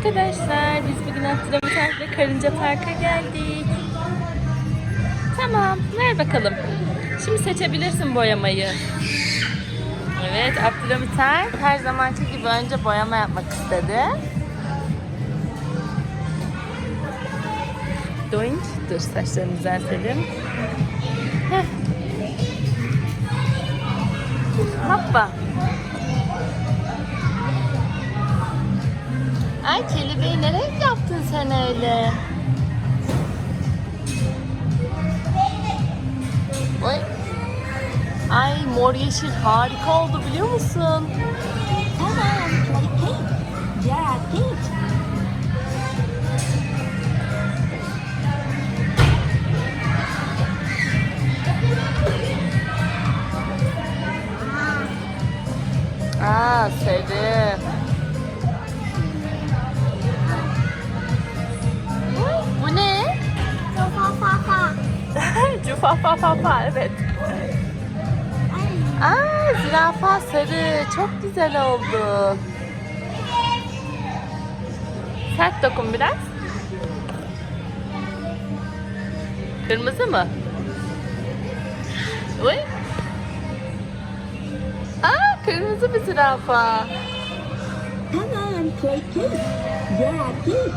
Arkadaşlar biz bugün Abdülhamit ve Karınca Park'a geldik. Tamam ver bakalım. Şimdi seçebilirsin boyamayı. Evet Abdülhamit her zamanki gibi önce boyama yapmak istedi. Doink. Dur saçlarını düzeltelim. Hoppa. Ay kelebeği ne renk yaptın sen öyle? Oy. Ay mor yeşil harika oldu biliyor musun? Pink. Yeah, pink. Aa sarı. Cufa fa fa fa evet. Aa zürafa sarı çok güzel oldu. Sert dokun biraz. Kırmızı mı? Uy. Aa kırmızı bir zürafa. Come on, play pink. Yeah, pink.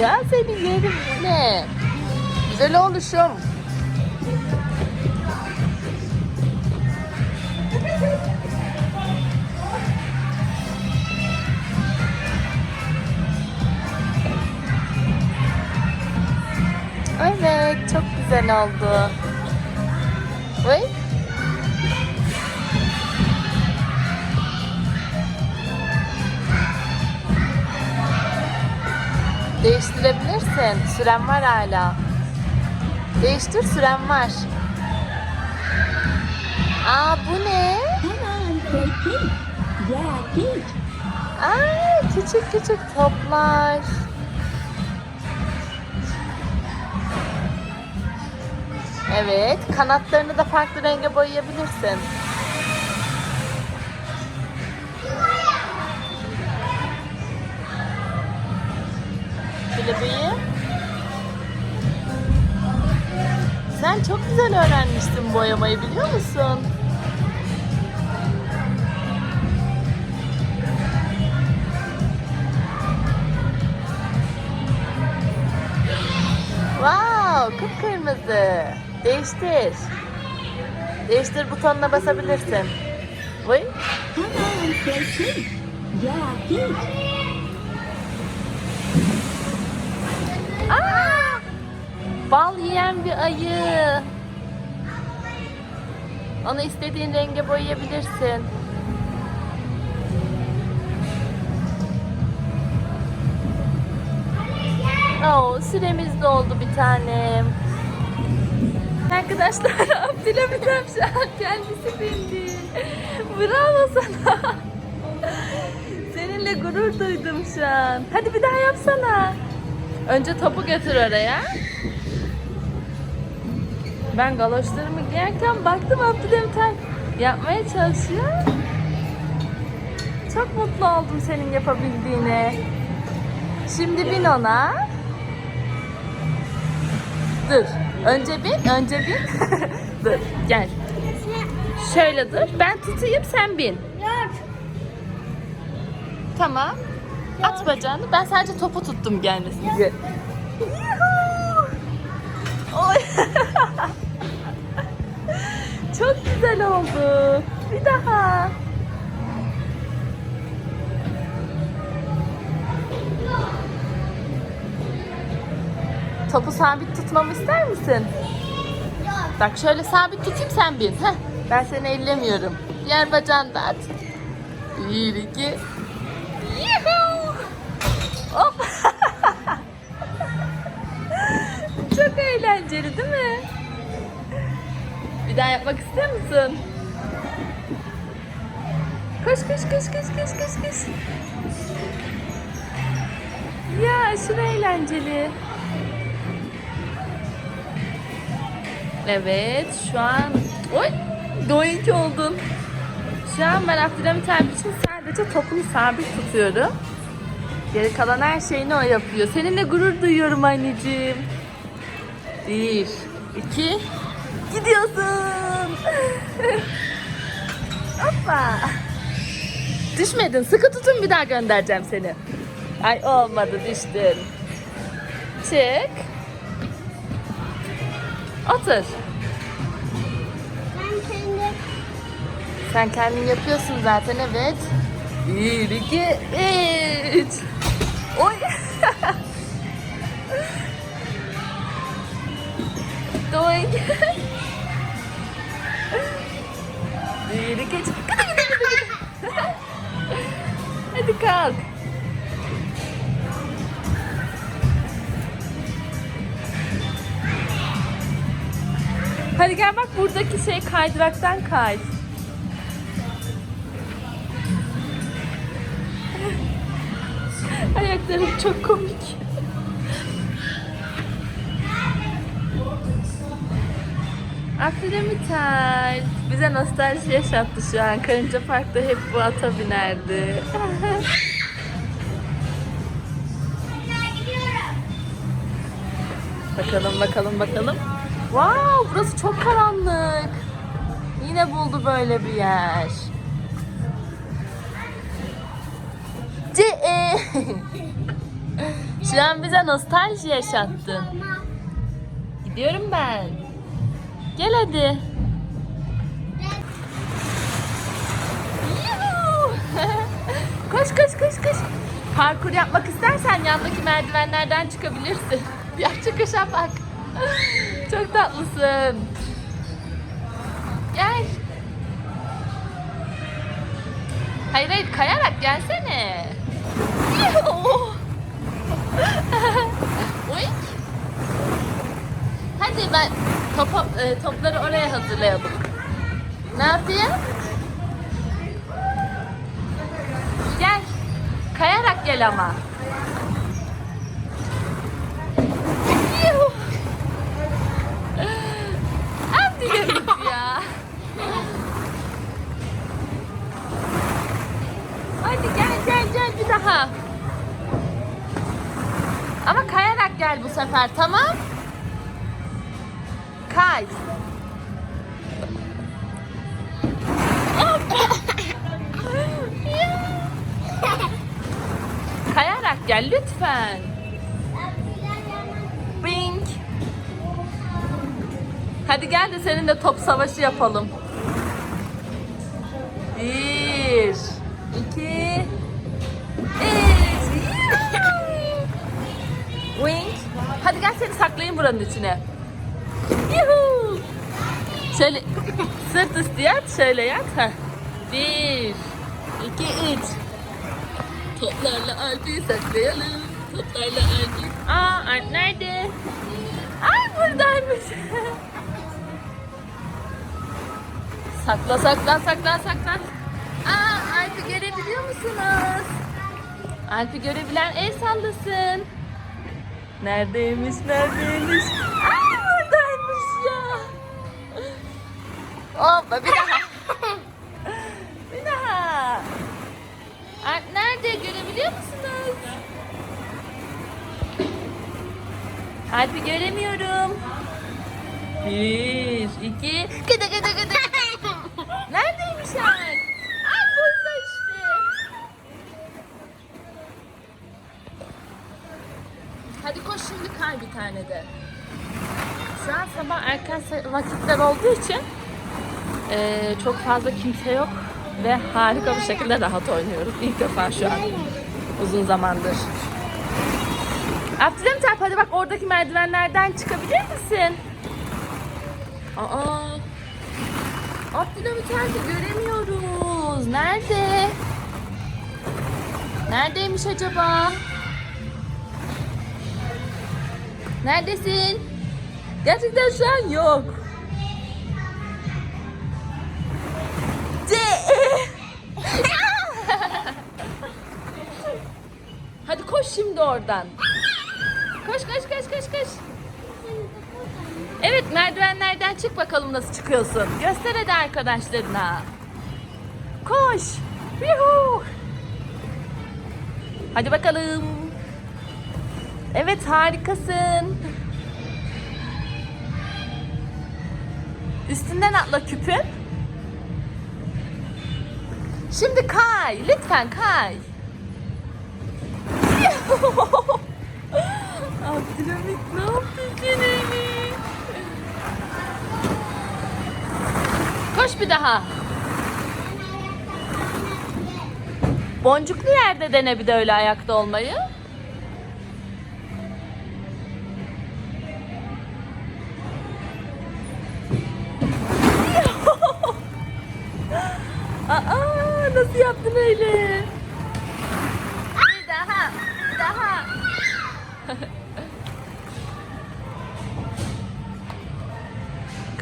Ya seni yerim ne? Güzel oluşum. Evet, çok güzel oldu. Değiştirebilirsin. Süren var hala. Değiştir süren var. Aa bu ne? Aa küçük küçük toplar. Evet, kanatlarını da farklı renge boyayabilirsin. Sen çok güzel öğrenmişsin boyamayı biliyor musun? Wow, kıpkırmızı. Değiştir. Değiştir butonuna basabilirsin. Vay. Aa! Bal yiyen bir ayı. Onu istediğin renge boyayabilirsin. Oo, süremiz doldu bir tanem. Arkadaşlar Abdülhamit Avşar kendisi bindi. Bravo sana. Seninle gurur duydum şu an. Hadi bir daha yapsana. Önce topu götür oraya. Ben galoşlarımı giyerken baktım Abdülhamit Han yapmaya çalışıyor. Çok mutlu oldum senin yapabildiğine. Şimdi bin ona. Dur. Önce bin, önce bin. dur, gel. Şöyle dur. Ben tutayım, sen bin. Yok. Tamam. At bacağını. Ben sadece topu tuttum gelmesin diye. Oy. Çok güzel oldu. Bir daha. Topu sabit tutmamı ister misin? Bak şöyle sabit tutayım sen bin. Heh. Ben seni ellemiyorum. Diğer bacağını da at. Bir, iki. Yuhuu! Hop. Çok eğlenceli değil mi? Bir daha yapmak istiyor musun? Koş koş koş koş koş koş koş. Ya aşırı eğlenceli. Evet şu an... Oy! Doink oldun. Şu an ben abi için sadece topunu sabit tutuyorum. Geri kalan her şeyini o yapıyor. Seninle gurur duyuyorum anneciğim. Bir, iki, gidiyorsun. Hoppa. Düşmedin. Sıkı tutun bir daha göndereceğim seni. Ay olmadı düştün. Çık. Otur. Ben kendi Sen kendin yapıyorsun zaten evet. Bir, iki, üç. Oy. Doink. Gıdı gıdı. Hadi kalk. Hadi gel bak buradaki şey kaydıraktan kay. Ayaklarım çok komik. Abdülhamit bize nostalji yaşattı şu an. Karınca Park'ta hep bu ata binerdi. bakalım bakalım bakalım. Wow burası çok karanlık. Yine buldu böyle bir yer. Ce Şu an bize nostalji yaşattın. Gidiyorum ben. Gel hadi. Koş koş koş koş. Parkur yapmak istersen yandaki merdivenlerden çıkabilirsin. Ya çıkışa bak. Çok tatlısın. Gel. Hayır hayır kayarak gelsene. Yuhuu! Oink. Hadi topu, e, topları oraya hazırlayalım. Ne yapayım? Gel. Kayarak gel ama. Ya. Hadi gel gel gel bir daha. Ama kayarak gel bu sefer tamam? Kay. Kayarak gel lütfen. Bing. Hadi gel de seninle top savaşı yapalım. Bir, iki, üç. Wink. Hadi gel seni saklayayım buranın içine. Yuhuu. Şöyle sırt üstü yat, şöyle yat. Heh. Bir, iki, üç. Toplarla Alp'i saklayalım. Toplarla Alp'i. Aa, Alp nerede? Ay buradaymış. sakla, sakla, sakla, sakla. Aa, Alp'i görebiliyor musunuz? Alp'i görebilen el sallasın. Neredeymiş, neredeymiş? Ay Hoppa bir daha. bir daha. Alp nerede görebiliyor musunuz? Alp'i göremiyorum. Bir, iki, gıdı gıdı gıdı. Neredeymiş Alp? Ay burada işte. Hadi koş şimdi kay bir tane de. Şu an sabah erken vakitler olduğu için eee, çok fazla kimse yok ve harika bir şekilde rahat oynuyoruz. İlk defa şu an uzun zamandır. Abdülhamit Alp hadi bak oradaki merdivenlerden çıkabilir misin? Aa, Abdülhamit Alp'i göremiyoruz. Nerede? Neredeymiş acaba? Neredesin? Gerçekten şu an yok. Şimdi oradan. Koş koş koş koş koş. Evet merdivenlerden çık bakalım nasıl çıkıyorsun. Göster hadi arkadaşlarına. Koş. Yuhu. Hadi bakalım. Evet harikasın. Üstünden atla küpün. Şimdi kay. Lütfen kay. Ne yaptın seni? Koş bir daha. Boncuklu yerde dene bir de öyle ayakta olmayı.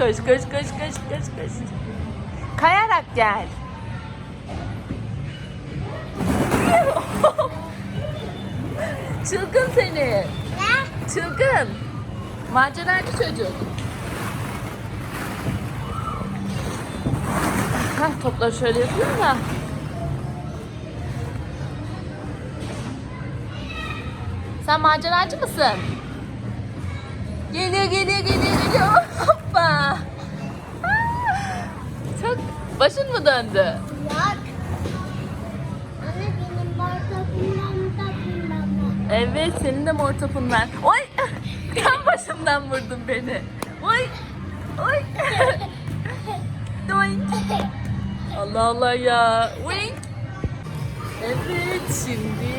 Koş, koş, koş, koş, koş, koş. Kayarak gel. Çılgın seni. Çılgın. Maceracı çocuk. Hah topları şöyle yapıyorum da. Sen maceracı mısın? Geliyor geliyor geliyor geliyor. Başın mı döndü? Yok. Anne benim da bilmem Evet senin de mor topun var. Oy! Tam başımdan vurdun beni. Oy! Oy! Doink! Allah Allah ya. Wink! Evet şimdi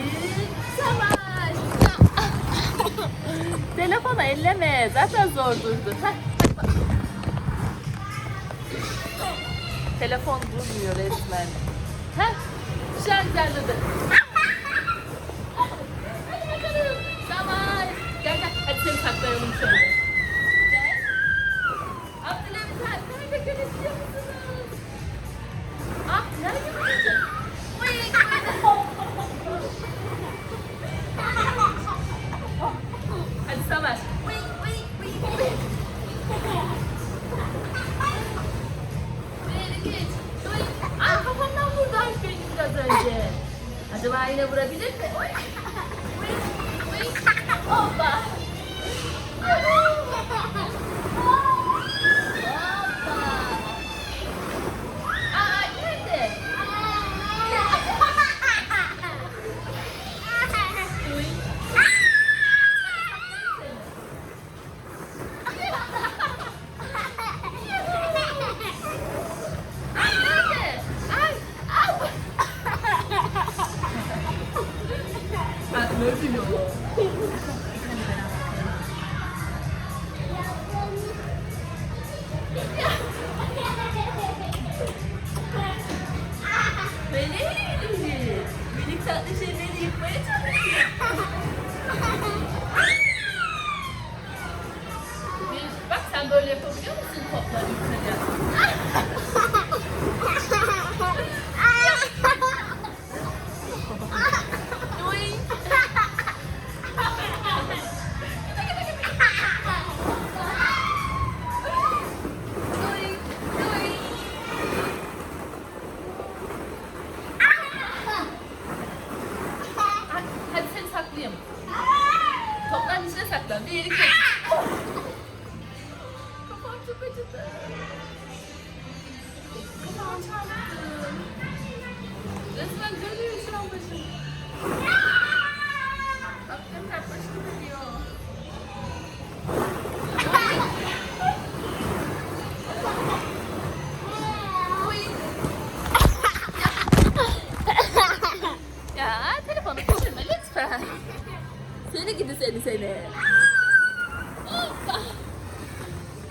savaş. Telefonu elleme. Zaten zor durdu. Heh, Telefon durmuyor resmen. Heh, şu an güzeldi. Yine vurabilir mi? Wink, Beni Minik tatlı şeyleri yıkmaya çalışıyor. Bir- Bak sen böyle yapabiliyor musun topları yıkınca?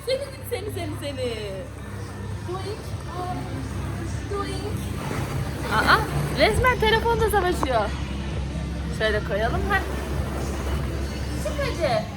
Seni seni. Seni seni seni. Doink. Doink. Aa, resmen telefonda savaşıyor. Şöyle koyalım ha. Çık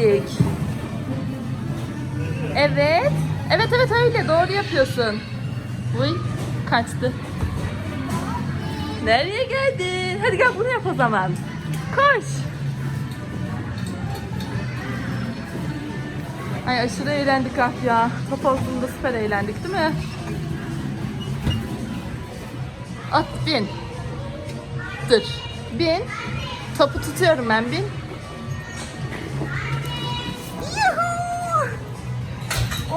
geldik. Evet. Evet evet öyle doğru yapıyorsun. Uy kaçtı. Nereye geldin? Hadi gel bunu yap o zaman. Koş. Ay aşırı eğlendik ah ya. Top havuzunda süper eğlendik değil mi? At bin. Dur. Bin. Topu tutuyorum ben bin.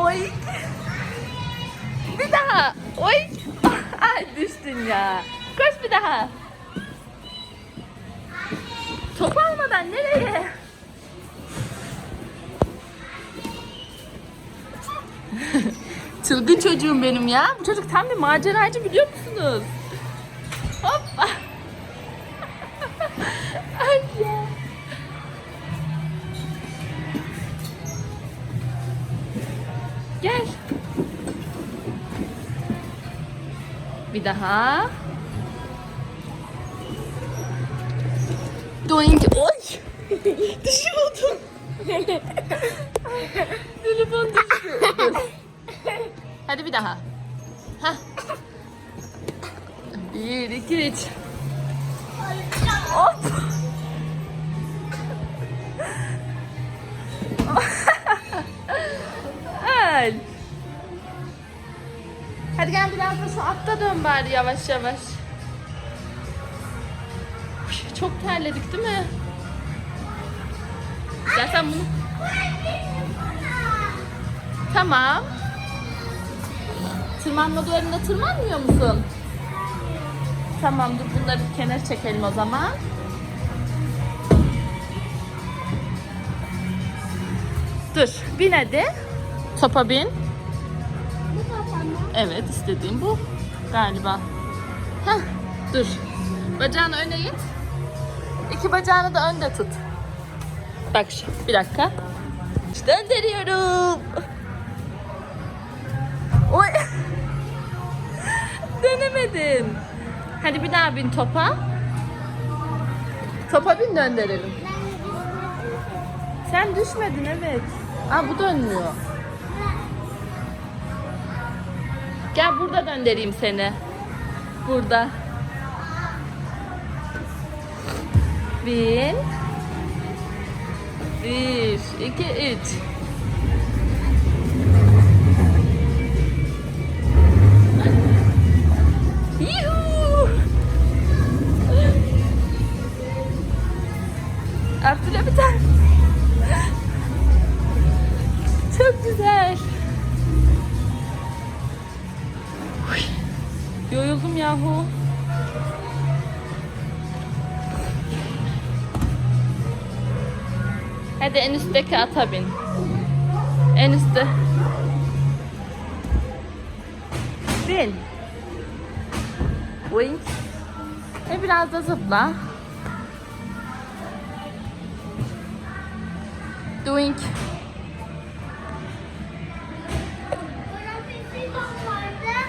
Oy. Bir daha. Oy. Ay düştün ya. Koş bir daha. Top almadan nereye? Çılgın çocuğum benim ya. Bu çocuk tam bir maceracı biliyor musunuz? Daha. Doink. Oy. Düşüyordum. Telefon düştü. Hadi bir daha. Hah. Bir, iki, üç. Hop. Ay. Şu atta dön bari yavaş yavaş. Çok terledik değil mi? Sen bunu. Tamam. Tırmanma duvarında tırmanmıyor musun? Tamam dur bunları bir kenara çekelim o zaman. Dur bin hadi. Topa bin. Evet istediğim bu galiba. Heh, dur. Bacağını öne git. İki bacağını da önde tut. Bak şu bir dakika. Döndürüyorum. Oy. Dönemedim. Hadi bir daha bin topa. Topa bin döndürelim. Sen düşmedin evet. Aa bu dönmüyor. Gel burada döndüreyim seni. Burada. Bin. Bir, iki, üç. Yuhuu! Abdülhamit Çok güzel. Yoruldum yahu. Hadi en üstteki ata bin. En üstte. Bin. Wink. E biraz da zıpla. Doink.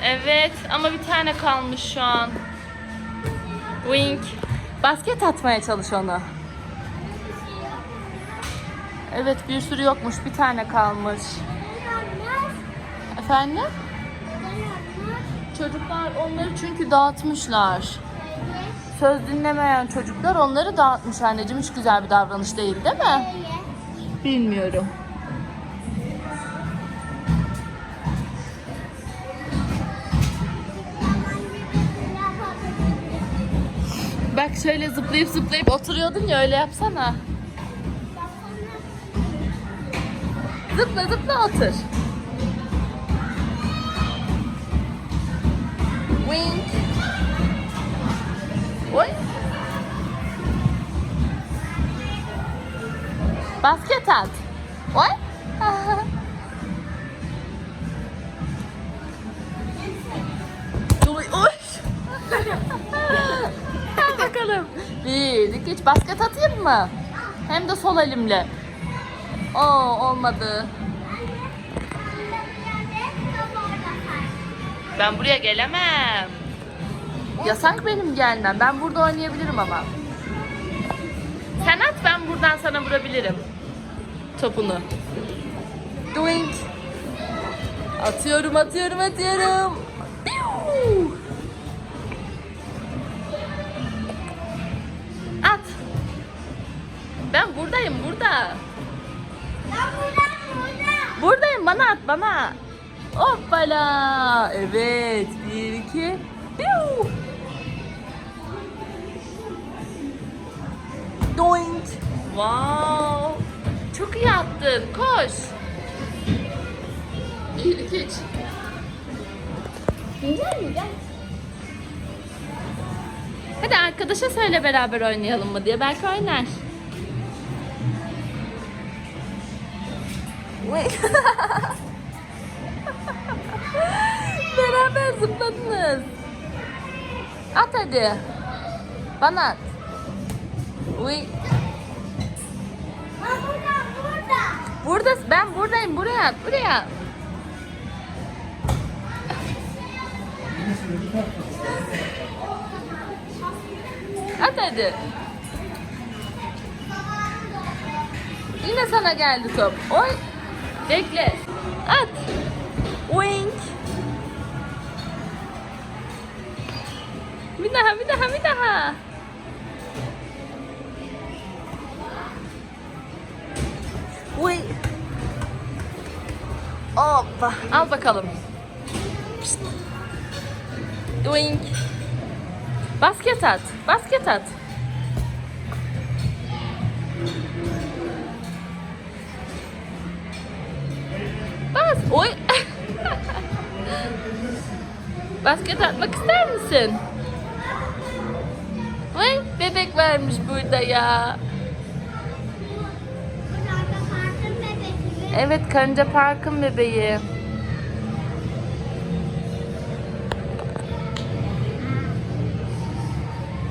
Evet ama bir tane kalmış şu an. Wink. Basket atmaya çalış onu. Evet bir sürü yokmuş. Bir tane kalmış. Efendim? Çocuklar onları çünkü dağıtmışlar. Söz dinlemeyen çocuklar onları dağıtmış anneciğim. Hiç güzel bir davranış değil değil mi? Bilmiyorum. Şöyle zıplayıp zıplayıp oturuyordun ya öyle yapsana. Zıpla zıpla otur. Wink. Oy. Basket at. Oy. İki, üç. Basket atayım mı? Hem de sol elimle. Oo olmadı. Ben buraya gelemem. Yasak benim gelmem. Ben burada oynayabilirim ama. Sen at ben buradan sana vurabilirim. Topunu. Doink. Atıyorum atıyorum atıyorum. Piu! Ben buradayım burada. Buradayım bana at bana. Hoppala. Evet. Bir iki. Piu. Doink. Wow. Çok iyi attın. Koş. Bir iki üç. Güzel mi? Gel. Hadi arkadaşa söyle beraber oynayalım mı diye. Belki oynar. beraber zıpladınız. At hadi. Bana at. Uy. Burada, burada. Burada ben buradayım. Buraya at. Buraya. At hadi. Yine sana geldi top. Oy. Bekle. At. Wink. Bir daha, bir daha, bir daha. Uy. Hoppa. Al bakalım. Pişt. Doink. Basket at. Basket at. Bas. Oy. Basket atmak ister misin? Vay bebek varmış burada ya. Evet Karınca Park'ın bebeği.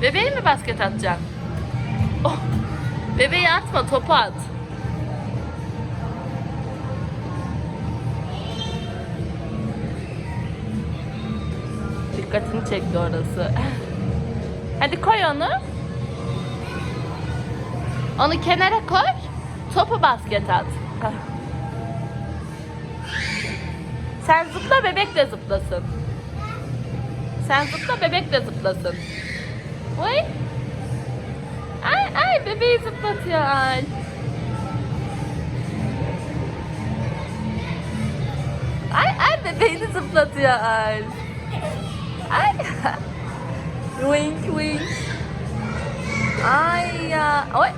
Bebeği mi basket atacaksın? Oh, bebeği atma topu at. Dikkatini çekti orası. Hadi koy onu. Onu kenara koy. Topu basket at. Ah. Sen zıpla bebek de zıplasın. Sen zıpla bebek de zıplasın. Oy. Ay ay bebeği zıplatıyor ay. Ay ay bebeğini zıplatıyor ay. Ay. wink wink. Ay ya. Oy.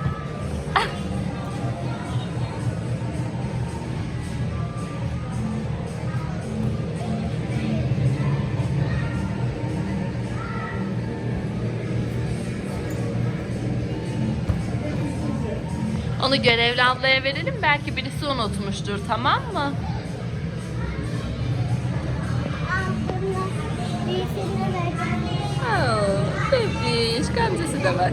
Onu görevli ablaya verelim. Belki birisi unutmuştur. Tamam mı? Gamzesi de var.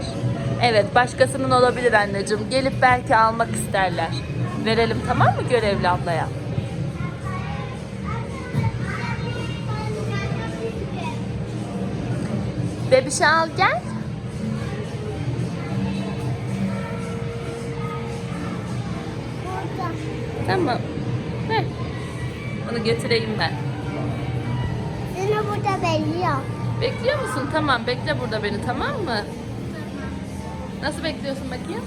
Evet başkasının olabilir anneciğim. Gelip belki almak isterler. Verelim tamam mı görevli ablaya? Bebişi al gel. Tamam. Ver. Onu götüreyim ben. Seni burada bekliyor. Bekliyor musun? Tamam bekle burada beni tamam mı? Nasıl bekliyorsun bakayım?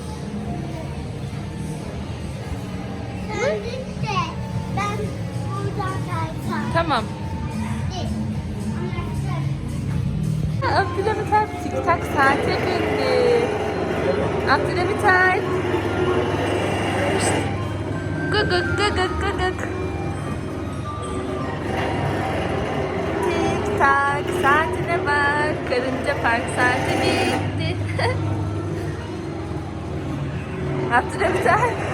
Sen git de ben buradan kaysam. Tamam. Git. Abdülhamit tik tak saate bindi. Abdülhamit Alp. Gıgık gıgık gıgık. Tik Abdülhamit Alp. Gıgık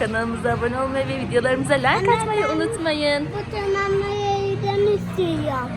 Kanalımıza abone olmayı ve videolarımıza like atmayı unutmayın. Bu kanalımı yedim istiyorum.